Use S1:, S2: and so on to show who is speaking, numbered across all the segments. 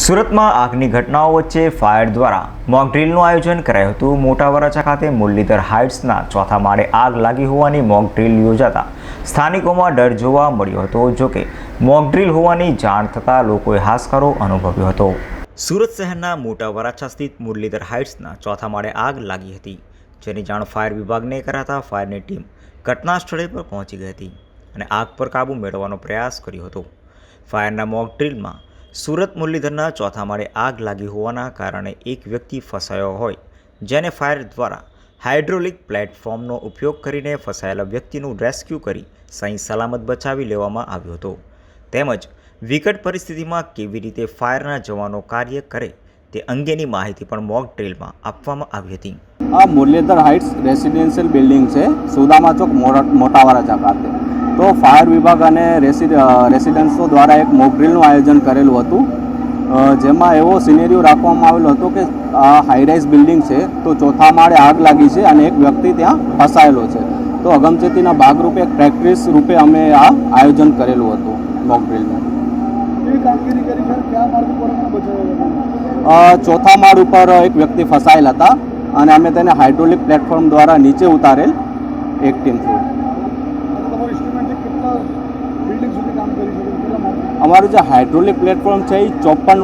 S1: સુરતમાં આગની ઘટનાઓ વચ્ચે ફાયર દ્વારા મોકડ્રીલનું આયોજન કરાયું હતું. મોટા વરાછા ખાતે મુરલીધર હાઇટ્સના ચોથા માળે આગ લાગી હોવાની મોકડ્રીલ યોજાતા સ્થાનિકોમાં ડર જોવા મળ્યો હતો. જોકે મોકડ્રીલ હોવાની જાણ થતાં લોકોએ હાશકારો અનુભવ્યો હતો. સુરત શહેરના મોટા વરાછા સ્થિત મુરલીધર હાઇટ્સના ચોથા માળે આગ લાગી હતી. જેની જાણ ફાયર વિભાગને કરાતા ફાયરની ટીમ ઘટના સ્થળે પર પહોંચી ગઈ હતી અને આગ પર કાબૂ મેળવવાનો પ્રયાસ કર્યો હતો. ફાયરના મોક ડ્રીલમાં સુરત મુરલીધરના ચોથા માળે આગ લાગી હોવાના કારણે એક વ્યક્તિ ફસાયો હોય, જેને ફાયર દ્વારા હાઇડ્રોલિક પ્લેટફોર્મનો ઉપયોગ કરીને ફસાયેલા વ્યક્તિનું રેસ્ક્યુ કરી સહી સલામત બચાવી લેવામાં આવ્યો હતો. તેમજ વિકટ પરિસ્થિતિમાં કેવી રીતે ફાયરના જવાનો કાર્ય કરે તે અંગેની માહિતી પણ મોક ડ્રિલમાં આપવામાં આવી હતી.
S2: આ મુરલીધર હાઇટ્સ રેસિડેન્શિયલ બિલ્ડિંગ છે, સુદામા ચોક મોટાવાળા ચા ખાતે તો ફાયર વિભાગ અને રેસિડ અ, દ્વારા એક મોકડ્રીલનું આયોજન કરેલું હતું. જેમાં એવો સિનેરિયો રાખવામાં આવેલો હતો કે આ હાઈરાઇઝ બિલ્ડિંગ છે તો ચોથા માળે આગ લાગી છે અને એક વ્યક્તિ ત્યાં ફસાયેલો છે. તો અગમચેતીના ભાગરૂપે એક પ્રેક્ટિસ રૂપે અમે આ આયોજન કરેલું હતું મોક ડ્રીલનું.
S3: કેવી કામગીરી કરી છે? કયા માર્ગ ઉપર એમને બચાવ્યો
S2: અ, ચોથા માળ ઉપર એક વ્યક્તિ ફસાયેલ હતા અને અમે તેને હાઇડ્રોલિક પ્લેટફોર્મ દ્વારા નીચે ઉતારેલ એક ટીમ થ્રુ
S3: તમારું ઇન્સ્ટ્રુમેન્ટ છે કેટલા બિલ્ડિંગ સુધી કામ કરી શકે કેટલા માર્ગ
S2: અમારું જે હાઇડ્રોલિક પ્લેટફોર્મ છે એ ચોપન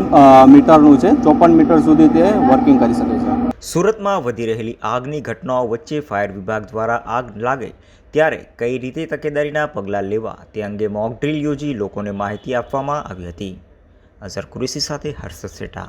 S2: મીટરનું છે. ચોપન મીટર સુધી તે વર્કિંગ કરી શકે છે.
S1: સુરતમાં વધી રહેલી આગની ઘટનાઓ વચ્ચે ફાયર વિભાગ દ્વારા આગ લાગે ત્યારે કઈ રીતે તકેદારીના પગલાં લેવા તે અંગે મોક ડ્રીલ યોજી લોકોને માહિતી આપવામાં આવી હતી. અઝર કુરેશી સાથે હર્ષદ સેઠા.